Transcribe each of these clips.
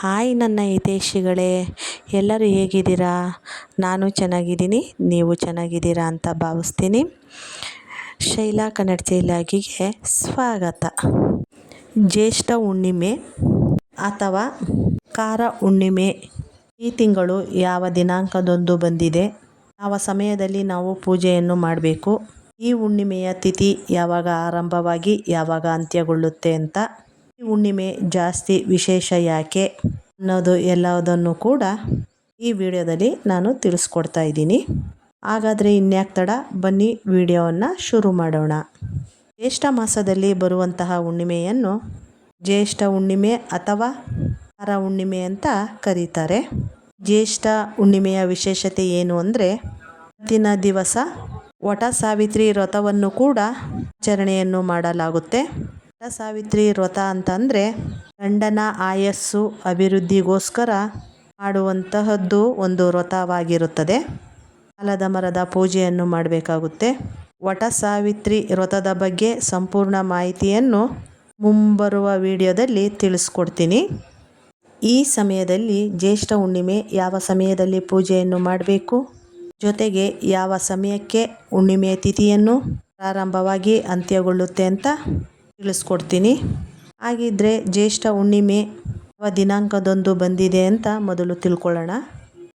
Hi ನನ್ನ ಹಿತೈಷಿಗಳೇ, ಎಲ್ಲರೂ ಹೇಗಿದ್ದೀರಾ? ನಾನು ಚೆನ್ನಾಗಿದ್ದೀನಿ, ನೀವು ಚೆನ್ನಾಗಿದ್ದೀರಾ ಅಂತ ಭಾವಿಸ್ತೀನಿ. ಶೈಲಾ ಕನ್ನಡ ಚೈಲಾಗಿಗೆ ಸ್ವಾಗತ. ಜ್ಯೇಷ್ಠ ಹುಣ್ಣಿಮೆ ಅಥವಾ ಕಾರ ಹುಣ್ಣಿಮೆ ಈ ತಿಂಗಳು ಯಾವ ದಿನಾಂಕದೊಂದು ಬಂದಿದೆ? ಯಾವ ಸಮಯದಲ್ಲಿ ನಾವು ಪೂಜೆಯನ್ನು ಮಾಡಬೇಕು? ಈ ಹುಣ್ಣಿಮೆಯ ತಿಥಿ ಯಾವಾಗ ಆರಂಭವಾಗಿ ಯಾವಾಗ ಅಂತ್ಯಗೊಳ್ಳುತ್ತೆ ಅಂತ ಈ ಹುಣ್ಣಿಮೆ ಜಾಸ್ತಿ ವಿಶೇಷ ಯಾಕೆ ಅನ್ನೋದು ಎಲ್ಲದನ್ನು ಕೂಡ ಈ ವಿಡಿಯೋದಲ್ಲಿ ನಾನು ತಿಳಿಸ್ಕೊಡ್ತಾ ಇದ್ದೀನಿ. ಹಾಗಾದರೆ ಇನ್ಯಾಕೆ ತಡ? ಬನ್ನಿ ವಿಡಿಯೋವನ್ನು ಶುರು ಮಾಡೋಣ. ಜ್ಯೇಷ್ಠ ಮಾಸದಲ್ಲಿ ಬರುವಂತಹ ಹುಣ್ಣಿಮೆಯನ್ನು ಜ್ಯೇಷ್ಠ ಹುಣ್ಣಿಮೆ ಅಥವಾ ಹರ ಹುಣ್ಣಿಮೆ ಅಂತ ಕರೀತಾರೆ. ಜ್ಯೇಷ್ಠ ಹುಣ್ಣಿಮೆಯ ವಿಶೇಷತೆ ಏನು ಅಂದರೆ ದಿನ ದಿವಸ ವಟ ಸಾವಿತ್ರಿ ವ್ರತವನ್ನು ಕೂಡ ಆಚರಣೆಯನ್ನು ಮಾಡಲಾಗುತ್ತೆ. ಸಾವಿತ್ರಿ ವ್ರತ ಅಂತಂದರೆ ಗಂಡನ ಆಯಸ್ಸು ಅಭಿವೃದ್ಧಿಗೋಸ್ಕರ ಮಾಡುವಂತಹದ್ದು ಒಂದು ವ್ರತವಾಗಿರುತ್ತದೆ. ಆಲದ ಮರದ ಪೂಜೆಯನ್ನು ಮಾಡಬೇಕಾಗುತ್ತೆ. ವಟ ಸಾವಿತ್ರಿ ವ್ರತದ ಬಗ್ಗೆ ಸಂಪೂರ್ಣ ಮಾಹಿತಿಯನ್ನು ಮುಂಬರುವ ವಿಡಿಯೋದಲ್ಲಿ ತಿಳಿಸ್ಕೊಡ್ತೀನಿ. ಈ ಸಮಯದಲ್ಲಿ ಜ್ಯೇಷ್ಠ ಹುಣ್ಣಿಮೆ ಯಾವ ಸಮಯದಲ್ಲಿ ಪೂಜೆಯನ್ನು ಮಾಡಬೇಕು? ಜೊತೆಗೆ ಯಾವ ಸಮಯಕ್ಕೆ ಹುಣ್ಣಿಮೆಯ ತಿಥಿಯನ್ನು ಪ್ರಾರಂಭವಾಗಿ ಅಂತ್ಯಗೊಳ್ಳುತ್ತೆ ಅಂತ ತಿಳಿಸ್ಕೊಡ್ತೀನಿ. ಹಾಗಿದ್ರೆ ಜ್ಯೇಷ್ಠ ಹುಣ್ಣಿಮೆ ಯಾವ ದಿನಾಂಕದಂದು ಬಂದಿದೆ ಅಂತ ಮೊದಲು ತಿಳ್ಕೊಳ್ಳೋಣ.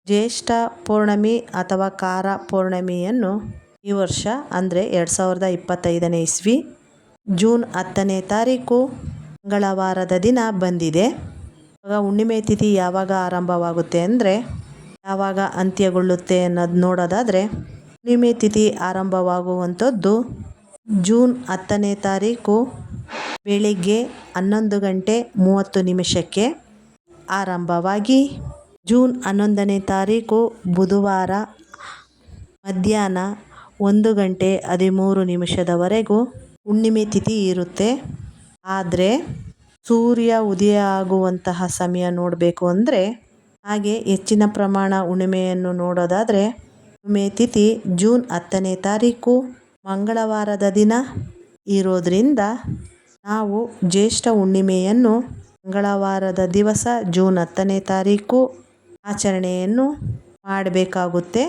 ಜ್ಯೇಷ್ಠ ಪೌರ್ಣಮಿ ಅಥವಾ ಕಾರ ಪೌರ್ಣಮಿಯನ್ನು ಈ ವರ್ಷ ಅಂದರೆ ಎರಡು ಸಾವಿರದ ಇಪ್ಪತ್ತೈದನೇ ಇಸ್ವಿ ಜೂನ್ ಹತ್ತನೇ ತಾರೀಕು ಮಂಗಳವಾರದ ದಿನ ಬಂದಿದೆ. ಆಗ ಹುಣ್ಣಿಮೆ ತಿಥಿ ಯಾವಾಗ ಆರಂಭವಾಗುತ್ತೆ ಅಂದರೆ ಯಾವಾಗ ಅಂತ್ಯಗೊಳ್ಳುತ್ತೆ ಅನ್ನೋದು ನೋಡೋದಾದರೆ ಹುಣ್ಣಿಮೆ ತಿಥಿ ಆರಂಭವಾಗುವಂಥದ್ದು ಜೂನ್ ಹತ್ತನೇ ತಾರೀಕು ಬೆಳಿಗ್ಗೆ ಹನ್ನೊಂದು ಗಂಟೆ ಮೂವತ್ತು ನಿಮಿಷಕ್ಕೆ ಆರಂಭವಾಗಿ ಜೂನ್ ಹನ್ನೊಂದನೇ ತಾರೀಕು ಬುಧವಾರ ಮಧ್ಯಾಹ್ನ ಒಂದು ಗಂಟೆ ಹದಿಮೂರು ನಿಮಿಷದವರೆಗೂ ಹುಣ್ಣಿಮೆ ತಿಥಿ ಇರುತ್ತೆ. ಆದರೆ ಸೂರ್ಯ ಉದಯ ಆಗುವಂತಹ ಸಮಯ ನೋಡಬೇಕು ಅಂದರೆ ಹಾಗೆ ಹೆಚ್ಚಿನ ಪ್ರಮಾಣ ಹುಣ್ಣಿಮೆಯನ್ನು ನೋಡೋದಾದರೆ ಹುಣ್ಣಿಮೆ ತಿಥಿ ಜೂನ್ ಹತ್ತನೇ ತಾರೀಕು ಮಂಗಳವಾರದ ದಿನ ಇರೋದರಿಂದ ನಾವು ಜ್ಯೇಷ್ಠ ಹುಣ್ಣಿಮೆಯನ್ನು ಮಂಗಳವಾರದ ದಿವಸ ಜೂನ್ ಹತ್ತನೇ ತಾರೀಕು ಆಚರಣೆಯನ್ನು ಮಾಡಬೇಕಾಗುತ್ತೆ.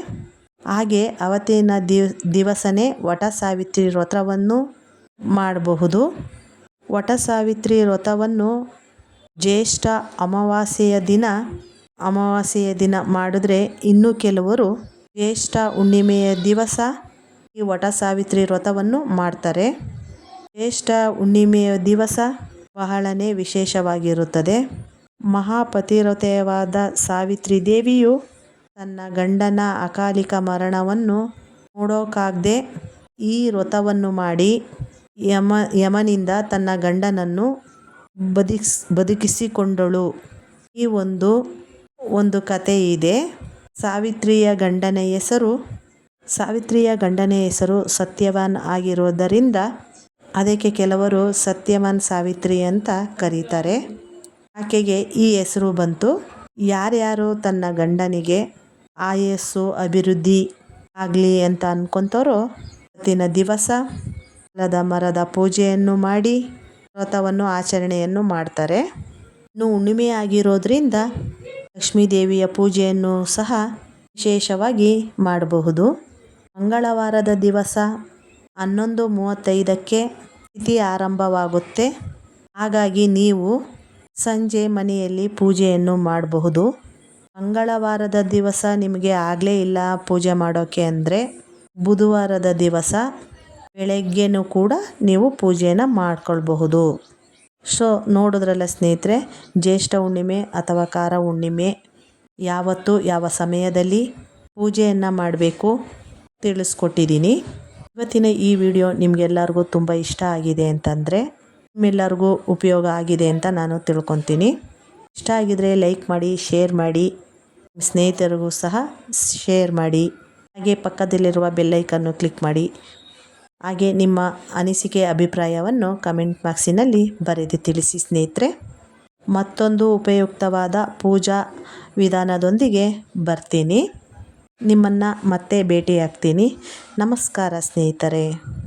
ಹಾಗೆ ಅವತ್ತಿನ ದಿವಸನೇ ವಟ ಸಾವಿತ್ರಿ ವ್ರತವನ್ನು ಮಾಡಬಹುದು. ವಟ ಸಾವಿತ್ರಿ ವ್ರತವನ್ನು ಜ್ಯೇಷ್ಠ ಅಮಾವಾಸ್ಯೆಯ ದಿನ ಅಮಾವಾಸ್ಯೆಯ ದಿನ ಮಾಡಿದ್ರೆ ಇನ್ನು ಕೆಲವರು ಜ್ಯೇಷ್ಠ ಹುಣ್ಣಿಮೆಯ ದಿವಸ ಈ ವಟ ಸಾವಿತ್ರಿ ವ್ರತವನ್ನು ಮಾಡ್ತಾರೆ. ಜ್ಯೇಷ್ಠ ಹುಣ್ಣಿಮೆಯ ದಿವಸ ಬಹಳನೇ ವಿಶೇಷವಾಗಿರುತ್ತದೆ. ಮಹಾಪತಿರತೆಯವಾದ ಸಾವಿತ್ರಿ ದೇವಿಯು ತನ್ನ ಗಂಡನ ಅಕಾಲಿಕ ಮರಣವನ್ನು ನೋಡೋಕ್ಕಾಗದೆ ಈ ವ್ರತವನ್ನು ಮಾಡಿ ಯಮ, ಯಮನಿಂದ ತನ್ನ ಗಂಡನನ್ನು ಬದುಕಿಸ್, ಬದುಕಿಸಿಕೊಂಡಳು. ಈ ಒಂದು ಒಂದು ಕತೆ ಇದೆ. ಸಾವಿತ್ರಿಯ ಗಂಡನ ಹೆಸರು, ಸಾವಿತ್ರಿಯ ಗಂಡನ ಹೆಸರು ಸತ್ಯವಾನ್ ಆಗಿರೋದರಿಂದ ಅದಕ್ಕೆ ಕೆಲವರು ಸತ್ಯವಾನ್ ಸಾವಿತ್ರಿ ಅಂತ ಕರೀತಾರೆ. ಆಕೆಗೆ ಈ ಹೆಸರು ಬಂತು. ಯಾರ್ಯಾರು ತನ್ನ ಗಂಡನಿಗೆ ಆಯಸ್ಸು, ಅಭಿವೃದ್ಧಿ ಆಗಲಿ ಅಂತ ಅನ್ಕೊತಾರೋ ಇವತ್ತಿನ ದಿವಸ ಹೊಲದ ಮರದ ಪೂಜೆಯನ್ನು ಮಾಡಿ, ವ್ರತವನ್ನು, ಆಚರಣೆಯನ್ನು ಮಾಡ್ತಾರೆ. ಇನ್ನು ಹುಣ್ಣಿಮೆ ಆಗಿರೋದ್ರಿಂದ ಲಕ್ಷ್ಮೀ ದೇವಿಯ ಪೂಜೆಯನ್ನು ಸಹ ವಿಶೇಷವಾಗಿ ಮಾಡಬಹುದು. ಮಂಗಳವಾರದ ದಿವಸ ಹನ್ನೊಂದು ಮೂವತ್ತೈದಕ್ಕೆ ತಿಥಿ ಆರಂಭವಾಗುತ್ತೆ. ಹಾಗಾಗಿ ನೀವು ಸಂಜೆ ಮನೆಯಲ್ಲಿ ಪೂಜೆಯನ್ನು ಮಾಡಬಹುದು. ಮಂಗಳವಾರದ ದಿವಸ ನಿಮಗೆ ಆಗಲೇ ಇಲ್ಲ ಪೂಜೆ ಮಾಡೋಕ್ಕೆ ಅಂದರೆ ಬುಧವಾರದ ದಿವಸ, ಬೆಳಗ್ಗೆನೂ ಕೂಡ ನೀವು ಪೂಜೆನ ಮಾಡ್ಕೊಳ್ಬಹುದು. ಸೊ, ನೋಡಿದ್ರಲ್ಲ ಸ್ನೇಹಿತರೆ, ಜ್ಯೇಷ್ಠ ಹುಣ್ಣಿಮೆ ಅಥವಾ ಕಾರ ಹುಣ್ಣಿಮೆ ಯಾವತ್ತು ಯಾವ ಸಮಯದಲ್ಲಿ ಪೂಜೆಯನ್ನು ಮಾಡಬೇಕು ತಿಳಿಸ್ಕೊಟ್ಟಿದ್ದೀನಿ. ಇವತ್ತಿನ ಈ ವಿಡಿಯೋ ನಿಮಗೆಲ್ಲರಿಗೂ ತುಂಬ ಇಷ್ಟ ಆಗಿದೆ ಅಂತಂದರೆ ನಿಮ್ಮೆಲ್ಲರಿಗೂ ಉಪಯೋಗ ಆಗಿದೆ ಅಂತ ನಾನು ತಿಳ್ಕೊತೀನಿ. ಇಷ್ಟ ಆಗಿದರೆ ಲೈಕ್ ಮಾಡಿ, ಶೇರ್ ಮಾಡಿ ಸ್ನೇಹಿತರಿಗೂ ಸಹ ಶೇರ್ ಮಾಡಿ. ಹಾಗೆ ಪಕ್ಕದಲ್ಲಿರುವ ಬೆಲ್ಲೈಕನ್ನು ಕ್ಲಿಕ್ ಮಾಡಿ. ಹಾಗೆ ನಿಮ್ಮ ಅನಿಸಿಕೆ, ಅಭಿಪ್ರಾಯವನ್ನು ಕಮೆಂಟ್ ಬಾಕ್ಸಿನಲ್ಲಿ ಬರೆದು ತಿಳಿಸಿ ಸ್ನೇಹಿತರೆ. ಮತ್ತೊಂದು ಉಪಯುಕ್ತವಾದ ಪೂಜಾ ವಿಧಾನದೊಂದಿಗೆ ಬರ್ತೀನಿ. ನಿಮ್ಮನ್ನು ಮತ್ತೆ ಭೇಟಿಯಾಗ್ತೀನಿ. ನಮಸ್ಕಾರ ಸ್ನೇಹಿತರೆ.